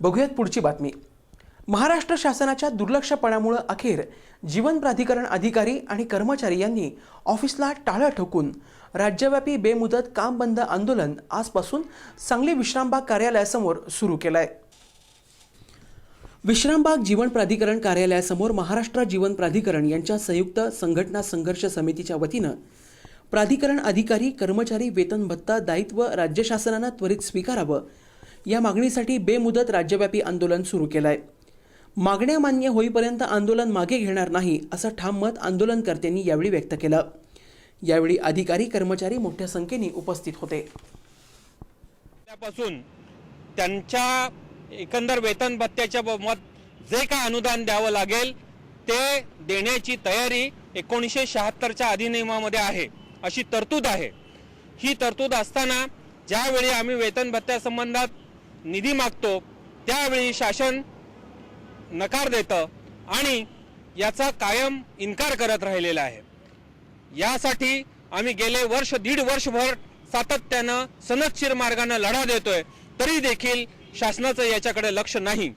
बघूयात पुढची बातमी. महाराष्ट्र शासनाच्या दुर्लक्षपणामुळं अखेर जीवन प्राधिकरण अधिकारी आणि कर्मचारी यांनी ऑफिसला टाळं ठोकून राज्यव्यापी बेमुदत काम बंद आंदोलन आजपासून सांगली विश्रामबाग कार्यालयासमोर सुरू केलं आहे विश्रामबाग जीवन प्राधिकरण कार्यालयासमोर महाराष्ट्र जीवन प्राधिकरण यांच्या संयुक्त संघटना संघर्ष समितीच्या वतीनं प्राधिकरण अधिकारी कर्मचारी वेतन भत्ता दायित्व राज्य शासनानं त्वरित स्वीकारावं या मागणीसाठी बेमुदत राज्यव्यापी आंदोलन सुरू केलं आहे मागण्या मान्य होईपर्यंत आंदोलन मागे घेणार नाही असं ठाम मत आंदोलनकर्त्यांनी यावेळी व्यक्त केलं. यावेळी अधिकारी कर्मचारी मोठ्या संख्येने उपस्थित होते. त्यापासून त्यांच्या एकंदर वेतन भत्त्याच्या बाबत जे काय अनुदान द्यावं लागेल ते देण्याची तयारी एकोणीसशे शहात्तरच्या अधिनियमामध्ये आहे अशी तरतूद आहे. ही तरतूद असताना ज्यावेळी आम्ही वेतन भत्त्यासंबंधात निधी मागतो त्यावेळी शासन नकार देतं आणि याचा कायम इन्कार करत राहिलेला आहे. यासाठी आम्ही गेले वर्ष दीड वर्षभर सातत्यानं सनदशीर मार्गानं लढा देतोय तरी देखील शासनाचं याच्याकडे लक्ष नाही.